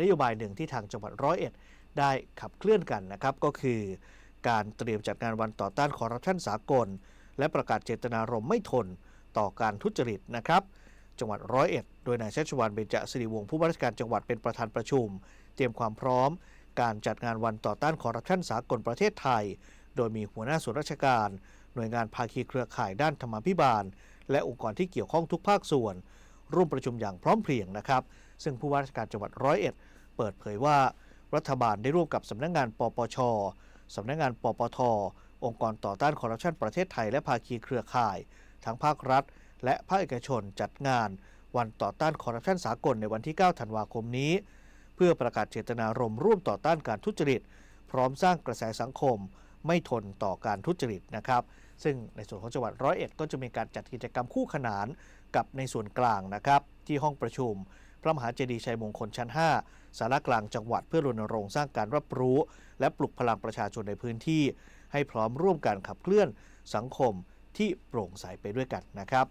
นโยบายหนึ่งที่ทางจังหวัดร้อยเอ็ดได้ขับเคลื่อนกันนะครับ ก็คือการเตรียมจัดงานวันต่อต้านคอร์รัปชันสากล และประกาศเจตนารมณ์ไม่ทนต่อการทุจริตนะครับ จังหวัดร้อยเอ็ดโดยนายชัชวานเบญจสิริวงศ์ผู้ว่าราชการจังหวัดเป็นประธานประชุม เตรียมความพร้อม การจัดงานวันต่อต้านคอร์รัปชันสากลประเทศไทย โดยมีหัวหน้าส่วนราชการ หน่วยงานภาคีเครือข่ายด้านธรรมาภิบาล และองค์กรที่เกี่ยวข้องทุกภาคส่วน ร่วมประชุมอย่างพร้อมเพรียงนะครับ ซึ่งผู้ว่าราชการจังหวัดร้อยเอ็ดเปิดเผยว่า รัฐบาลได้ร่วมกับสำนักงานปปชสำนักงานปปท องค์กรต่อต้านคอร์รัปชันประเทศไทยและภาคีเครือข่าย ทั้งภาครัฐ และภาคเอกชนจัดงาน วันต่อต้านคอร์รัปชันสากลในวันที่ 9 ธันวาคมนี้ เพื่อประกาศเจตนารมณ์ร่วมต่อต้านการทุจริต พร้อมสร้างกระแสสังคม ไม่ทนต่อการทุจริตนะครับ ซึ่งในส่วนของจังหวัดร้อยเอ็ดก็จะมีการจัดกิจกรรมคู่ขนานกับในส่วนกลางนะครับที่ห้องประชุม พระมหาเจดีย์ชัยมงคลชั้น 5 สารกลางจังหวัดเพื่อรณรงค์สร้างการรับรู้ และปลุกพลังประชาชนในพื้นที่ ให้พร้อมร่วมกันขับเคลื่อนสังคมที่โปร่งใสไปด้วยกันนะครับ